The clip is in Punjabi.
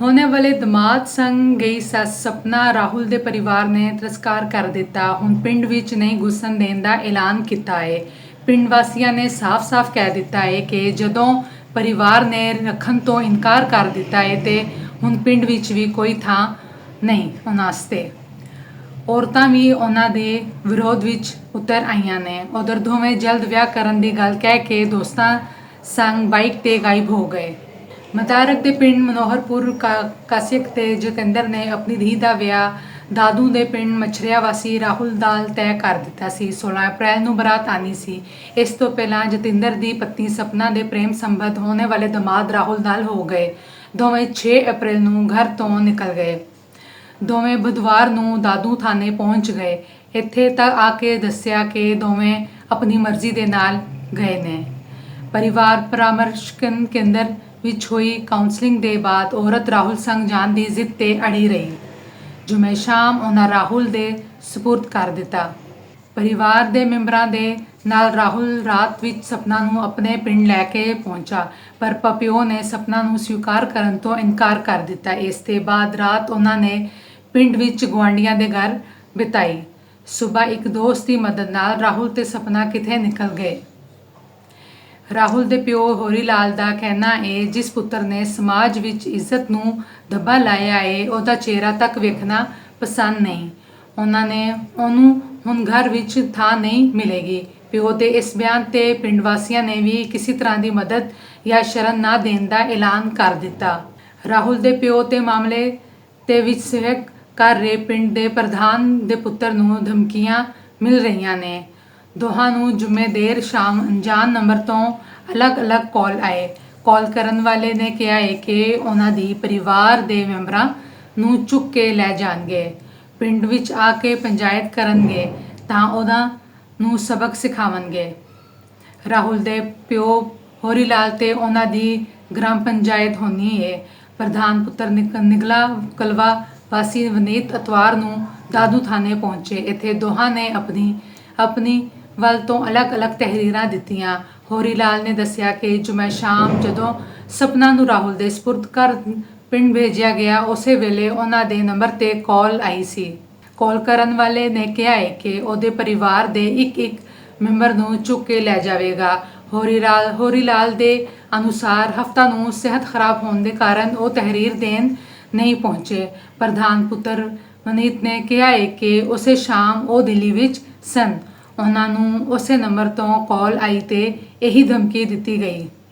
ਹੋਣੇ ਵਾਲੇ ਦਮਾਦ ਸੰਗ ਗਈ ਸੱਸ ਸਪਨਾ ਰਾਹੁਲ ਦੇ ਪਰਿਵਾਰ ਨੇ ਤਿਰਸਕਾਰ ਕਰ ਦਿੱਤਾ। ਹੁਣ ਪਿੰਡ ਵਿੱਚ ਨਹੀਂ ਘੁਸਣ ਦੇਣ ਦਾ ਐਲਾਨ ਕੀਤਾ ਹੈ ਪਿੰਡ ਵਾਸੀਆਂ ਨੇ ਸਾਫ਼-ਸਾਫ਼ ਕਹਿ ਦਿੱਤਾ ਹੈ ਕਿ ਜਦੋਂ ਪਰਿਵਾਰ ਨੇ ਰੱਖਣ ਤੋਂ ਇਨਕਾਰ ਕਰ ਦਿੱਤਾ ਹੈ ਤੇ ਹੁਣ ਪਿੰਡ ਵਿੱਚ ਵੀ ਕੋਈ ਥਾਂ ਨਹੀਂ ਉਹਨਾਂ ਵਾਸਤੇ। ਔਰਤਾਂ ਵੀ ਉਹਨਾਂ ਦੇ ਵਿਰੋਧ ਵਿੱਚ ਉਤਰ ਆਈਆਂ ਨੇ। ਉਧਰ ਦੋਵੇਂ ਜਲਦ ਵਿਆਹ ਕਰਨ ਦੀ ਗੱਲ ਕਹਿ ਕੇ ਦੋਸਤਾਂ ਸੰਗ ਬਾਈਕ ਤੇ ਗਾਇਬ ਹੋ ਗਏ। ਮਤਾਰਕ ਦੇ ਪਿੰਡ ਮਨੋਹਰਪੁਰ ਕਾ- ਕਾਸਿਕ ਤੇ ਜਤਿੰਦਰ ਨੇ ਆਪਣੀ ਧੀ ਦਾ ਵਿਆਹ ਦਾਦੂ ਦੇ ਪਿੰਡ ਮਛਰਿਆ ਵਾਸੀ ਰਾਹੁਲ ਦਾਲ ਤੈਅ ਕਰ ਦਿੱਤਾ ਸੀ। 16 ਅਪ੍ਰੈਲ ਨੂੰ ਬਰਾਤ ਆਣੀ ਸੀ। ਇਸ ਤੋਂ ਪਹਿਲਾਂ ਜਤਿੰਦਰ ਦੀ ਪਤਨੀ ਸਪਨਾ ਦੇ ਪ੍ਰੇਮ ਸੰਬੰਧ ਹੋਣੇ ਵਾਲੇ ਦਮਾਦ ਰਾਹੁਲ ਦਾਲ ਹੋ ਗਏ। ਦੋਵੇਂ 6 ਅਪ੍ਰੈਲ ਨੂੰ ਘਰ ਤੋਂ ਨਿਕਲ ਗਏ। ਦੋਵੇਂ ਬੁੱਧਵਾਰ ਨੂੰ ਦਾਦੂ ਥਾਣੇ ਪਹੁੰਚ ਗਏ। ਇੱਥੇ ਤੱਕ ਆ ਕੇ ਦੱਸਿਆ ਕਿ ਦੋਵੇਂ ਆਪਣੀ ਮਰਜ਼ੀ ਦੇ ਨਾਲ ਗਏ ਨੇ। ਪਰਿਵਾਰ ਪਰਾਮਰਸ਼ ਕੇਂਦਰ ਵਿੱਚ ਹੋਈ ਕਾਉਂਸਲਿੰਗ ਦੇ ਬਾਅਦ ਔਰਤ ਰਾਹੁਲ ਸੰਗ ਜਾਣ ਦੀ ਜ਼ਿੱਦ ਤੇ ਅੜੀ ਰਹੀ, ਜੁਮੇ ਸ਼ਾਮ ਉਹਨਾਂ ਰਾਹੁਲ ਦੇ ਸਪੁਰਦ ਕਰ ਦਿੱਤਾ। ਪਰਿਵਾਰ ਦੇ ਮੈਂਬਰਾਂ ਦੇ ਨਾਲ ਰਾਹੁਲ ਰਾਤ ਵਿੱਚ ਸਪਨਾ ਨੂੰ ਆਪਣੇ ਪਿੰਡ ਲੈ ਕੇ ਪਹੁੰਚਾ, ਪਰ ਪਪਿਓ ਨੇ ਸਪਨਾ ਨੂੰ ਸਵੀਕਾਰ ਕਰਨ ਤੋਂ ਇਨਕਾਰ ਕਰ ਦਿੱਤਾ। ਇਸ ਦੇ ਬਾਅਦ ਰਾਤ ਉਹਨਾਂ ਨੇ ਪਿੰਡ ਵਿੱਚ ਗੁਆਂਢੀਆਂ ਦੇ ਘਰ ਬਿਤਾਈ। ਸਵੇਰ ਇੱਕ ਦੋਸਤ ਦੀ ਮਦਦ ਨਾਲ ਰਾਹੁਲ ਤੇ ਸਪਨਾ ਕਿਥੇ ਨਿਕਲ ਗਏ? ਰਾਹੁਲ ਦੇ ਪਿਓ ਹੋਰੀ ਲਾਲ ਦਾ ਕਹਿਣਾ ਹੈ ਜਿਸ ਪੁੱਤਰ ਨੇ ਸਮਾਜ ਵਿੱਚ ਇੱਜ਼ਤ ਨੂੰ ਦੱਬਾ ਲਾਇਆ ਹੈ ਉਹਦਾ ਚਿਹਰਾ ਤੱਕ ਵੇਖਣਾ ਪਸੰਦ ਨਹੀਂ। ਉਹਨਾਂ ਨੇ ਉਹਨੂੰ ਹੁਣ ਘਰ ਵਿੱਚ ਥਾਂ ਨਹੀਂ ਮਿਲੇਗੀ। ਪਿਓ ਦੇ ਇਸ ਬਿਆਨ ਤੇ ਪਿੰਡ ਵਾਸੀਆਂ ਨੇ ਵੀ ਕਿਸੇ ਤਰ੍ਹਾਂ ਦੀ ਮਦਦ ਜਾਂ ਸ਼ਰਨ ਨਾ ਦੇਣ ਦਾ ਐਲਾਨ ਕਰ ਦਿੱਤਾ। ਰਾਹੁਲ ਦੇ ਪਿਓ ਤੇ ਮਾਮਲੇ ਤੇ ਵਿੱਚ ਸਹਿਕ ਕਰ ਰਹੇ ਪਿੰਡ ਦੇ ਪ੍ਰਧਾਨ ਦੇ ਪੁੱਤਰ ਨੂੰ ਧਮਕੀਆਂ ਮਿਲ ਰਹੀਆਂ ਨੇ। ਦੋਹਾਂ ਨੂੰ ਜੁਮੇ ਦੇਰ ਸ਼ਾਮ ਅਣਜਾਣ ਨੰਬਰ ਤੋਂ ਅਲੱਗ-ਅਲੱਗ ਕਾਲ ਆਏ। ਕਾਲ ਕਰਨ ਵਾਲੇ ਨੇ ਕਿਹਾ ਹੈ ਕਿ ਉਹਨਾਂ ਦੀ ਪਰਿਵਾਰ ਦੇ ਮੈਂਬਰਾਂ ਨੂੰ ਚੁੱਕ ਕੇ ਲੈ ਜਾਣਗੇ। ਪਿੰਡ ਵਿੱਚ ਆ ਕੇ ਪੰਚਾਇਤ ਕਰਨਗੇ ਤਾਂ ਉਹਨਾਂ ਨੂੰ ਸਬਕ ਸਿਖਾਵਣਗੇ। ਰਾਹੁਲ ਦੇ ਪਿਓ ਹੋਰੀ ਲਾਲ ਤੇ ਉਹਨਾਂ ਦੀ ਗ੍ਰਾਮ ਪੰਚਾਇਤ ਹੋਣੀ ਹੈ ਪ੍ਰਧਾਨ ਪੁੱਤਰ ਨਿਕ- ਨਿਗਲਾ ਕਲਵਾ ਵਾਸੀ ਵਨੀਤ ਅਤਵਾਰ ਨੂੰ ਦਾਦੂ ਥਾਣੇ ਪਹੁੰਚੇ। ਇੱਥੇ ਦੋਹਾਂ ਨੇ ਆਪਣੀ ਆਪਣੀ ਵੱਲ ਤੋਂ ਅਲੱਗ-ਅਲੱਗ ਤਹਿਰੀਰਾਂ ਦਿੱਤੀਆਂ। ਹੋਰੀ ਲਾਲ ਨੇ ਦੱਸਿਆ ਕਿ ਜੁਮੇ ਸ਼ਾਮ ਜਦੋਂ ਸਪਨਾ ਨੂੰ ਰਾਹੁਲ ਦੇ ਸਪੁਰਦ ਕਰ ਪਿੰਡ ਭੇਜਿਆ ਗਿਆ, ਉਸੇ ਵੇਲੇ ਉਹਨਾਂ ਦੇ ਨੰਬਰ ਤੇ ਕਾਲ ਆਈ ਸੀ। ਕਾਲ ਕਰਨ ਵਾਲੇ ਨੇ ਕਿਹਾ ਹੈ ਕਿ ਉਹਦੇ ਪਰਿਵਾਰ ਦੇ ਇੱਕ ਇੱਕ ਮੈਂਬਰ ਨੂੰ ਚੁੱਕ ਕੇ ਲੈ ਜਾਵੇਗਾ। ਹੋਰੀ ਲਾਲ ਹੋਰੀ ਲਾਲ ਦੇ ਅਨੁਸਾਰ ਹਫਤਾ ਨੂੰ ਸਿਹਤ ਖਰਾਬ ਹੋਣ ਦੇ ਕਾਰਨ ਉਹ ਤਹਿਰੀਰ ਦੇਣ ਨਹੀਂ ਪਹੁੰਚੇ। ਪ੍ਰਧਾਨ ਪੁੱਤਰ ਮਨੀਤ ਨੇ ਕਿਹਾ ਹੈ ਕਿ ਉਸੇ ਸ਼ਾਮ ਉਹ ਦਿੱਲੀ ਵਿੱਚ ਸਨ। ਉਹਨਾਂ ਨੂੰ ਉਸੇ ਨੰਬਰ ਤੋਂ ਕਾਲ ਆਈ ਤੇ ਇਹੀ ਧਮਕੀ ਦਿੱਤੀ ਗਈ।